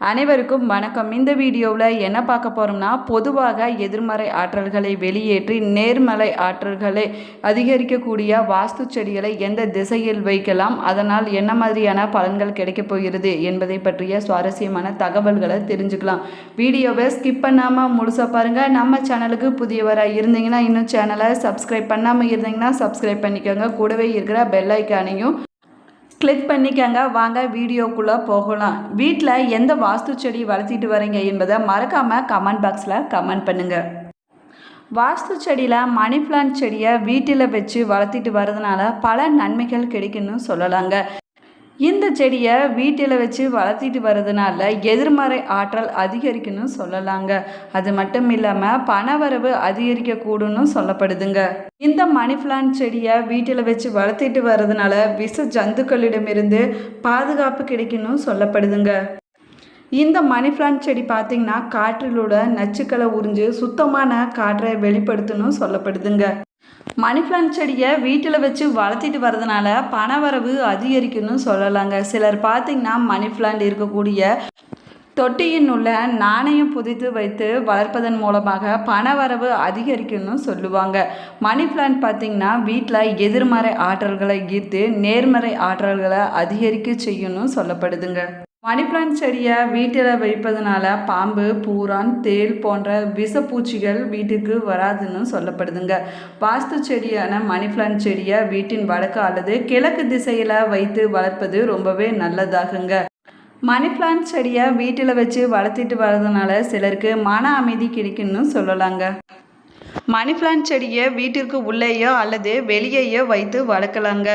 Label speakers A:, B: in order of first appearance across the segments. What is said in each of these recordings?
A: அனைவருக்கும் வணக்கம். இந்த வீடியோவில் என்ன பார்க்க போகிறோம்னா பொதுவாக எதிர்மறை ஆற்றல்களை வெளியேற்றி நேர்மறை ஆற்றல்களை அதிகரிக்கக்கூடிய வாஸ்து செடிகளை எந்த திசையில் வைக்கலாம் அதனால் என்ன மாதிரியான பலன்கள் கிடைக்கப் போகிறது என்பதை பற்றிய சுவாரஸ்யமான தகவல்களை தெரிஞ்சுக்கலாம். வீடியோவை ஸ்கிப் பண்ணாமல் முழுசாக பாருங்கள் நம்ம சேனலுக்கு புதியவராக இருந்தீங்கன்னா இன்னும் சேனலை சப்ஸ்கிரைப் பண்ணாமல் இருந்தீங்கன்னா சப்ஸ்கிரைப் பண்ணிக்கோங்க. கூடவே இருக்கிற பெல் ஐக்கானையும் கிளிக் பண்ணிக்கங்க. வாங்க வீடியோக்குள்ளே போகலாம். வீட்டில் எந்த வாஸ்து செடி வளர்த்திட்டு வரீங்க என்பதை மறக்காமல் கமெண்ட் பாக்ஸில் கமெண்ட் பண்ணுங்கள் வாஸ்து செடியில் மணி பிளான்ட் செடியை வீட்டில் வச்சு வளர்த்திட்டு வரதுனால பல நன்மைகள் கிடைக்குன்னு சொல்லலாங்க. இந்த செடியை வீட்டில் வச்சு வளர்த்திட்டு வர்றதுனால எதிர்மறை ஆற்றல் அதிகரிக்குன்னு சொல்லலாங்க. அது மட்டும் இல்லாமல் பணவரவு அதிகரிக்கக்கூடும்னு சொல்லப்படுதுங்க. இந்த மணி பிளான்ட் செடியை வீட்டில் வச்சு வளர்த்திட்டு வர்றதுனால விஷ ஜந்துக்களிடமிருந்து பாதுகாப்பு கிடைக்கணும் சொல்லப்படுதுங்க. இந்த மணி பிளான்ட் செடி பார்த்திங்கன்னா காற்றிலோட நச்சுக்களை உறிஞ்சு சுத்தமான காற்றை வெளிப்படுத்தணும் சொல்லப்படுதுங்க. மணி பிளான்ட் செடியை வீட்டில் வச்சு வளர்த்திட்டு வரதுனால பணவரவு அதிகரிக்குன்னு சொல்லலாங்க. சிலர் பார்த்திங்கன்னா மணி பிளான்ட் இருக்கக்கூடிய தொட்டியின் உள்ள நாணயம் புதைத்து வைத்து வளர்ப்பதன் மூலமாக பணவரவு அதிகரிக்கும்னு சொல்லுவாங்க. மணி பிளான்ட் பார்த்திங்கன்னா வீட்டில் எதிர்மறை ஆற்றல்களை ஈர்த்து நேர்மறை ஆற்றல்களை அதிகரிக்க செய்யணும் சொல்லப்படுதுங்க. மணி பிளான்ட் செடியை வீட்டில் வைப்பதனால பாம்பு பூரான் தேள் போன்ற விஷப்பூச்சிகள் வீட்டுக்கு வராதுன்னு சொல்லப்படுதுங்க. வாஸ்து செடியான மணி பிளான்ட் செடியை வீட்டின் வடக்கு அல்லது கிழக்கு திசையில் வைத்து வளர்ப்பது ரொம்பவே நல்லதாகுங்க. மணி பிளான்ட் செடியை வீட்டில் வச்சு வளர்த்திட்டு வர்றதுனால சிலருக்கு மன அமைதி கிடைக்குன்னு சொல்லலாங்க. மணி பிளான்ட் செடியை வீட்டிற்கு உள்ளேயோ அல்லது வெளியேயோ வைத்து வளர்க்கலாங்க.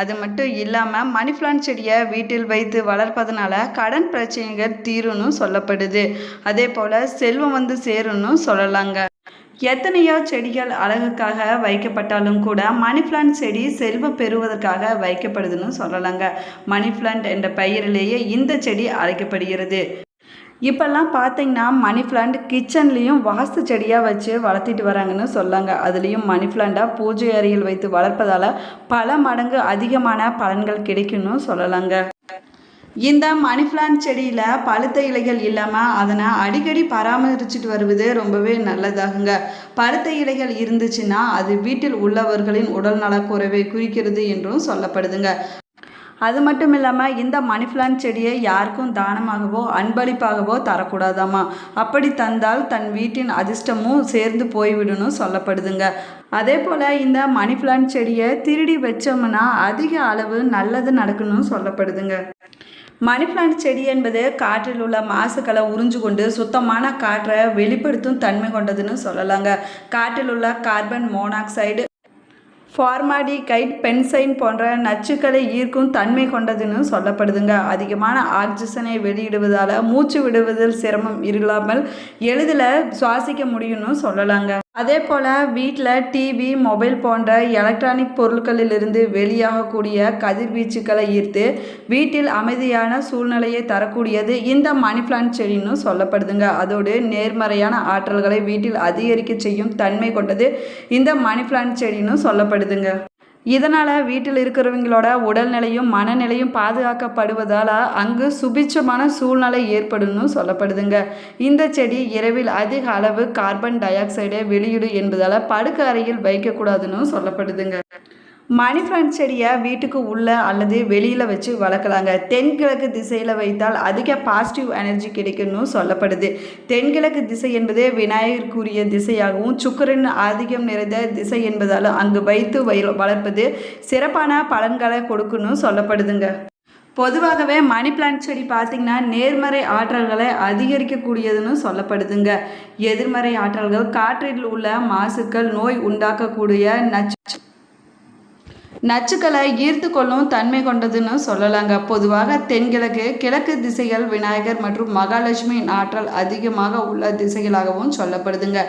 A: அது மட்டும் இல்லாமல் மணி பிளான்ட் செடியை வீட்டில் வைத்து வளர்ப்பதனால கடன் பிரச்சனைகள் தீரும்னு சொல்லப்படுது. அதே போல் செல்வம் வந்து சேரும்னு சொல்லலாங்க. எத்தனையோ செடிகள் அழகுக்காக வைக்கப்பட்டாலும் கூட மணி பிளான்ட் செடி செல்வம் பெறுவதற்காக வைக்கப்படுதுன்னு சொல்லலாங்க. மணி பிளான்ட் என்ற பெயரிலேயே இந்த செடி அழைக்கப்படுகிறது. இப்போல்லாம் பார்த்தீங்கன்னா மணி பிளான்ட் கிச்சன்லேயும் வாஸ்து செடியாக வச்சு வளர்த்திட்டு வராங்கன்னு சொல்லாங்க. அதுலேயும் மணி பிளான்ட்டாக பூஜை அறையில் வைத்து வளர்ப்பதால் பல மடங்கு அதிகமான பலன்கள் கிடைக்கும்னு சொல்லலாங்க. இந்த மணி பிளான்ட் செடியில் பழுத்த இலைகள் இல்லாமல் அதனை அடிக்கடி பராமரிச்சுட்டு வருவது ரொம்பவே நல்லதாகுங்க. பழுத்த இலைகள் இருந்துச்சுன்னா அது வீட்டில் உள்ளவர்களின் உடல் நலக்குறைவை குறிக்கிறது என்றும் சொல்லப்படுதுங்க. அது மட்டும் இல்லாமல் இந்த மணி பிளான்ட் செடியை யாருக்கும் தானமாகவோ அன்பளிப்பாகவோ தரக்கூடாதாமா? அப்படி தந்தால் தன் வீட்டின் அதிர்ஷ்டமும் சேர்ந்து போய்விடணும் சொல்லப்படுதுங்க. அதே போல் இந்த மணி பிளான்ட் செடியை திருடி வச்சோம்னா அதிக அளவு நல்லது நடக்கணும்னு சொல்லப்படுதுங்க. மணி பிளான்ட் செடி என்பது காற்றில் உள்ள மாசுக்களை உறிஞ்சு கொண்டு சுத்தமான காற்றை வெளிப்படுத்தும் தன்மை கொண்டதுன்னு சொல்லலாங்க. காற்றில் உள்ள கார்பன் மோனாக்சைடு ஃபார்மாடிகைட் பென்சைன் போன்ற நச்சுக்களை ஈர்க்கும் தன்மை கொண்டதுன்னு சொல்லப்படுதுங்க. அதிகமான ஆக்சிஜனை வெளியிடுவதால் மூச்சு விடுவதில் சிரமம் இல்லாமல் எளிதில் சுவாசிக்க முடியும்னு சொல்லலாங்க. அதே போல் வீட்டில் டிவி மொபைல் போன்ற எலக்ட்ரானிக் பொருட்களிலிருந்து வெளியாகக்கூடிய கதிர்வீச்சுக்களை ஈர்த்து வீட்டில் அமைதியான சூழ்நிலையை தரக்கூடியது இந்த மணி பிளான்ட் செடின்னு சொல்லப்படுதுங்க. அதோடு நேர்மறையான ஆற்றல்களை வீட்டில் அதிகரிக்க செய்யும் தன்மை கொண்டது இந்த மணி பிளான்ட் செடின்னு சொல்லப்படுதுங்க. இதனால் வீட்டில் இருக்கிறவங்களோட உடல்நிலையும் மனநிலையும் பாதுகாக்கப்படுவதால் அங்கு சுபிச்சமான சூழ்நிலை ஏற்படும்னு சொல்லப்படுதுங்க. இந்த செடி இரவில் அதிக அளவு கார்பன் டை ஆக்சைடை வெளியிடும் என்பதால் படுக்க அறையில் வைக்கக்கூடாதுன்னு சொல்லப்படுதுங்க. மணி பிளான்ட் செடியை வீட்டுக்கு உள்ள அல்லது வெளியில் வச்சு வளர்க்கலாங்க. தென்கிழக்கு திசையில் வைத்தால் அதிக பாசிட்டிவ் எனர்ஜி கிடைக்கும்னு சொல்லப்படுது. தென்கிழக்கு திசை என்பது விநாயகருக்குரிய திசையாகவும் சுக்கரன் ஆதிக்கம் நிறைந்த திசை என்பதால் அங்கு வைத்து வளர்ப்பது சிறப்பான பலன்களை கொடுக்குன்னு சொல்லப்படுதுங்க. பொதுவாகவே மணி பிளான்ட் செடி பார்த்திங்கன்னா நேர்மறை ஆற்றல்களை அதிகரிக்கக்கூடியதுன்னு சொல்லப்படுதுங்க. எதிர்மறை ஆற்றல்கள் காற்றில் உள்ள மாசுக்கள் நோய் உண்டாக்கக்கூடிய நச்சு நச்சுக்களை ஈர்த்து கொள்ளும் தன்மை கொண்டதுன்னு சொல்லலாங்க. பொதுவாக தென்கிழக்கு கிழக்கு திசைகள் விநாயகர் மற்றும் மகாலட்சுமியின் ஆற்றல் அதிகமாக உள்ள திசைகளாகவும் சொல்லப்படுதுங்க.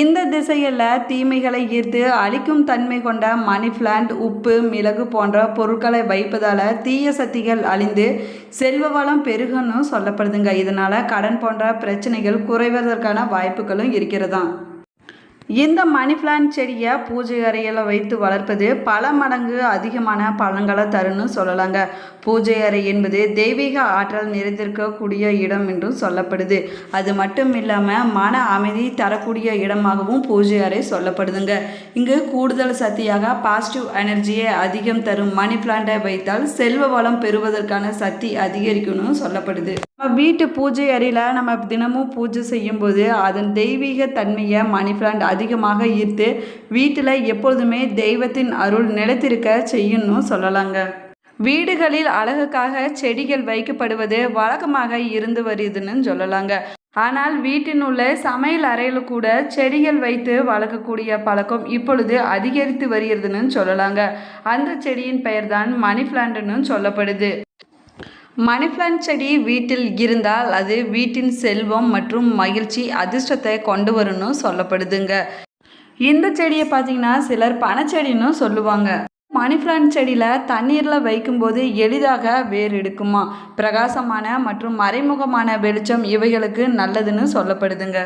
A: இந்த திசைகளில் தீமைகளை ஈர்த்து அழிக்கும் தன்மை கொண்ட மணி பிளான்ட் உப்பு மிளகு போன்ற பொருட்களை வைப்பதால் தீய சக்திகள் அழிந்து செல்வ வளம் பெருகுன்னு சொல்லப்படுதுங்க. இதனால் கடன் போன்ற பிரச்சனைகள் குறைவதற்கான வாய்ப்புகளும் இருக்கிறதாம். இந்த மணி பிளான்ட் செடியை பூஜை அறையில் வைத்து வளர்ப்பது பல மடங்கு அதிகமான பலன்களை தருன்னு சொல்லலாங்க. பூஜை அறை என்பது தெய்வீக ஆற்றல் நிறைந்திருக்கக்கூடிய இடம் என்றும் சொல்லப்படுது. அது மட்டும் இல்லாமல் மன அமைதி தரக்கூடிய இடமாகவும் பூஜை அறை சொல்லப்படுதுங்க. இங்கு கூடுதல் சக்தியாக பாசிட்டிவ் எனர்ஜியை அதிகம் தரும் மணி பிளான்ட்டை வைத்தால் செல்வ வளம் பெறுவதற்கான சக்தி அதிகரிக்கணும்னு சொல்லப்படுது. நம்ம வீட்டு பூஜை அறையில் நம்ம தினமும் பூஜை செய்யும்போது அதன் தெய்வீக தன்மையை மணி பிளான்ட் அதிகமாக ஈர்த்து வீட்டில் எப்பொழுதுமே தெய்வத்தின் அருள் நிலைத்திருக்க செய்யணும் சொல்லலாங்க. வீடுகளில் அழகுக்காக செடிகள் வைக்கப்படுவது வழக்கமாக இருந்து வருதுன்னு சொல்லலாங்க. ஆனால் வீட்டின் உள்ள சமையல் அறையில் கூட செடிகள் வைத்து வளர்க்கக்கூடிய பழக்கம் இப்பொழுது அதிகரித்து வருகிறதுன்னு சொல்லலாங்க. அந்த செடியின் பெயர்தான் மணி பிளான்ட்னு சொல்லப்படுது. மணி பிளான்ட் செடி வீட்டில் இருந்தால் அது வீட்டின் செல்வம் மற்றும் மகிழ்ச்சி அதிர்ஷ்டத்தை கொண்டு வரும்னு சொல்லப்படுதுங்க. இந்த செடியை பார்த்தீங்கன்னா சிலர் பனைச்செடின்னு சொல்லுவாங்க. மணி பிளான்ட் செடியில் தண்ணீரில் வைக்கும்போது எளிதாக வேர் எடுக்குமா? பிரகாசமான மற்றும் மறைமுகமான வெளிச்சம் இவைகளுக்கு நல்லதுன்னு சொல்லப்படுதுங்க.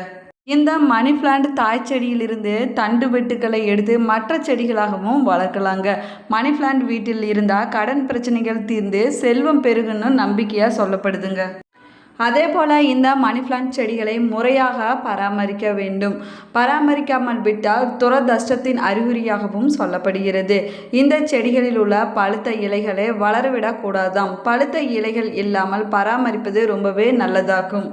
A: இந்த மணி பிளான்ட் தாய் செடியிலிருந்து தண்டு வெட்டுக்களை எடுத்து மற்ற செடிகளாகவும் வளர்க்கலாங்க. மணி பிளான்ட் வீட்டில் இருந்தால் கடன் பிரச்சனைகள் தீர்ந்து செல்வம் பெருகுன்னு நம்பிக்கையாக சொல்லப்படுதுங்க. அதே போல் இந்த மணி பிளான்ட் செடிகளை முறையாக பராமரிக்க வேண்டும். பராமரிக்காமல் விட்டால் துரதஷ்டத்தின் அறிகுறியாகவும் சொல்லப்படுகிறது. இந்த செடிகளில் உள்ள பழுத்த இலைகளை வளரவிடக்கூடாதாம் பழுத்த இலைகள் இல்லாமல் பராமரிப்பது ரொம்பவே நல்லதாகும்.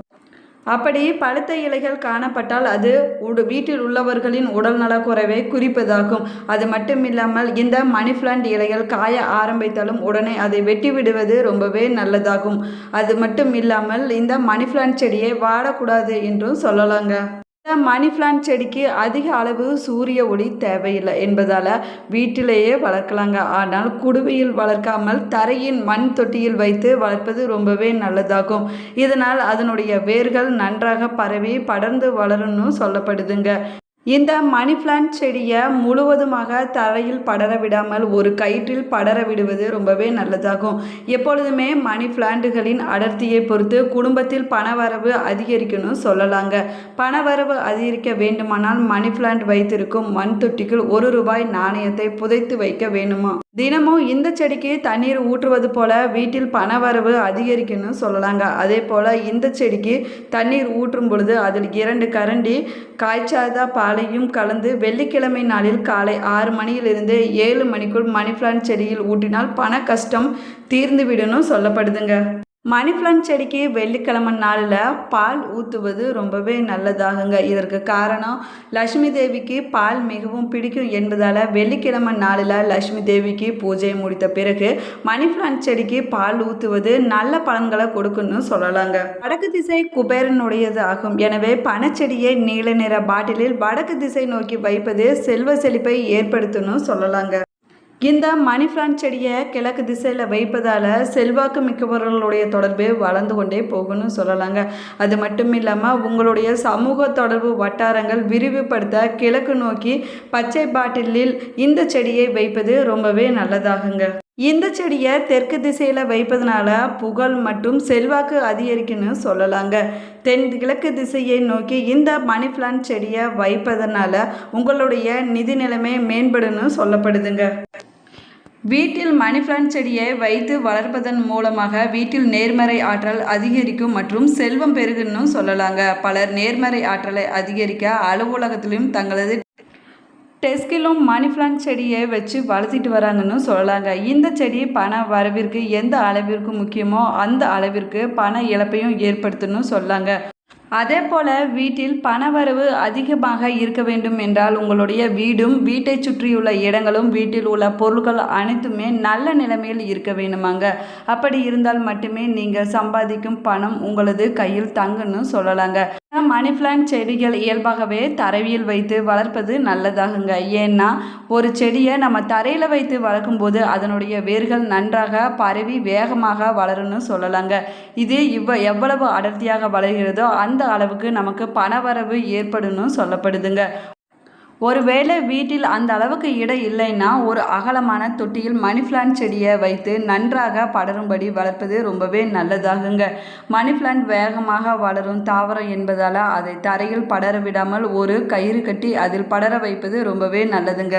A: அப்படி பழுத்த இலைகள் காணப்பட்டால் அது உடு வீட்டில் உள்ளவர்களின் உடல் நலக்குறைவை குறிப்பதாகும். அது மட்டும் இல்லாமல் இந்த மணிப்ளான்ட் இலைகள் காய ஆரம்பித்தாலும் உடனே அதை வெட்டி விடுவது ரொம்பவே நல்லதாகும். அது மட்டும் இல்லாமல் இந்த மணிப்ளான்ட் செடியை வாடக்கூடாது என்றும் சொல்லலாங்க. மணி பிளான்ட் செடிக்கு அதிக அளவு சூரிய ஒளி தேவையில்லை என்பதால் வீட்டிலேயே வளர்க்கலாங்க. ஆனால் குடுவையில் வளர்க்காமல் தரையின் மண் தொட்டியில் வைத்து வளர்ப்பது ரொம்பவே நல்லதாகும். இதனால் அதனுடைய வேர்கள் நன்றாக பரவி படர்ந்து வளரும்னு சொல்லப்படுதுங்க. இந்த மணி பிளான்ட் செடியை முழுவதுமாக தரையில் படர விடாமல் ஒரு கயிற்றில் படர விடுவது ரொம்பவே நல்லதாகும். எப்பொழுதுமே மணி பிளான்ட்டுகளின் அடர்த்தியை பொறுத்து குடும்பத்தில் பணவரவு அதிகரிக்கணும் சொல்லலாங்க. பணவரவு அதிகரிக்க வேண்டுமானால் மணி பிளான்ட் வைத்திருக்கும் மண் தொட்டிக்குள் ஒரு ரூபாய் நாணயத்தை புதைத்து வைக்க வேணுமா? தினமும் இந்த செடிக்கு தண்ணீர் ஊற்றுவது போல வீட்டில் பணவரவு அதிகரிக்கணும் சொல்லலாங்க. அதே போல் இந்த செடிக்கு தண்ணீர் ஊற்றும் பொழுது அதில் இரண்டு கரண்டி காய்ச்சாத பாலையும் கலந்து வெள்ளிக்கிழமை நாளில் காலை ஆறு மணியிலிருந்து ஏழு மணிக்குள் மணி பிளான்ட் செடியில் ஊட்டினால் பண கஷ்டம் தீர்ந்துவிடணும் சொல்லப்படுதுங்க. மணி பிளான்ட் செடிக்கு வெள்ளிக்கிழமை நாளில் பால் ஊற்றுவது ரொம்பவே நல்லதாகுங்க. இதற்கு காரணம் லக்ஷ்மி தேவிக்கு பால் மிகவும் பிடிக்கும் என்பதால் வெள்ளிக்கிழமை நாளில் லக்ஷ்மி தேவிக்கு பூஜை முடித்த பிறகு மணி பிளான்ட் செடிக்கு பால் ஊற்றுவது நல்ல பலன்களை கொடுக்குன்னு சொல்லலாங்க. வடக்கு திசை குபேரனுடையது ஆகும் எனவே பனச்செடியை நீல நிற பாட்டிலில் வடக்கு திசை நோக்கி வைப்பது செல்வ செழிப்பை ஏற்படுத்தணும் சொல்லலாங்க. இந்த மணி பிளான்ட் செடியை கிழக்கு திசையில் வைப்பதால் செல்வாக்கு மிக்கவர்களுடைய தொடர்பு வளர்ந்து கொண்டே போகும்னு சொல்லலாங்க. அது மட்டும் இல்லாமல் உங்களுடைய சமூக தொடர்பு வட்டாரங்கள் விரிவுபடுத்த கிழக்கு நோக்கி பச்சை பாட்டிலில் இந்த செடியை வைப்பது ரொம்பவே நல்லதாகுங்க. இந்த செடியை தெற்கு திசையில் வைப்பதனால புகழ் மற்றும் செல்வாக்கு அதிகரிக்குன்னு சொல்லலாங்க. தென் கிழக்கு திசையை நோக்கி இந்த மணி பிளான்ட் செடியை வைப்பதனால உங்களுடைய நிதி நிலைமை மேம்படுன்னு சொல்லப்படுதுங்க. வீட்டில் மணி பிளான்ட் செடியை வைத்து வளர்ப்பதன் மூலமாக வீட்டில் நேர்மறை ஆற்றல் அதிகரிக்கும் மற்றும் செல்வம் பெருகுன்னு சொல்லலாங்க. பலர் நேர்மறை ஆற்றலை அதிகரிக்க அலுவலகத்திலும் தங்களது டெஸ்கிலும் மணி பிளான்ட் செடியை வச்சு வளர்த்திட்டு வராங்கன்னு சொல்லலாங்க. இந்த செடி பண வரவிற்கு எந்த அளவிற்கு முக்கியமோ அந்த அளவிற்கு பண இழப்பையும் ஏற்படுத்தணும் சொல்லாங்க அதே போல் வீட்டில் பணவரவு அதிகமாக இருக்க வேண்டும் என்றால் உங்களுடைய வீடும் வீட்டை சுற்றியுள்ள இடங்களும் வீட்டில் உள்ள பொருட்கள் அனைத்துமே நல்ல நிலைமையில் இருக்க வேணுமாங்க அப்படி இருந்தால் மட்டுமே நீங்கள் சம்பாதிக்கும் பணம் உங்களது கையில் தங்குன்னு சொல்லலாங்க. மணி பிளான்ட் செடிகள் இயல்பாகவே தரவியல் வைத்து வளர்ப்பது நல்லதாகுங்க. ஏன்னா ஒரு செடியை நம்ம தரையில் வைத்து வளர்க்கும்போது அதனுடைய வேர்கள் நன்றாக பரவி வேகமாக வளரும்னு சொல்லலாங்க. இது இவ்வ எவ்வளவு அடர்த்தியாக வளர்கிறதோ அந்த அளவுக்கு நமக்கு பணவரவு ஏற்படும்னு சொல்லப்படுதுங்க. ஒருவேளை வீட்டில் அந்த அளவுக்கு இடம் இல்லைன்னா ஒரு அகலமான தொட்டியில் மணி பிளான்ட் செடியை வைத்து நன்றாக படரும்படி வளர்ப்பது ரொம்பவே நல்லதாகுங்க. மணி பிளான்ட் வேகமாக வளரும் தாவரம் என்பதால் அதை தரையில் படர விடாமல் ஒரு கயிறு கட்டி அதில் படர வைப்பது ரொம்பவே நல்லதுங்க.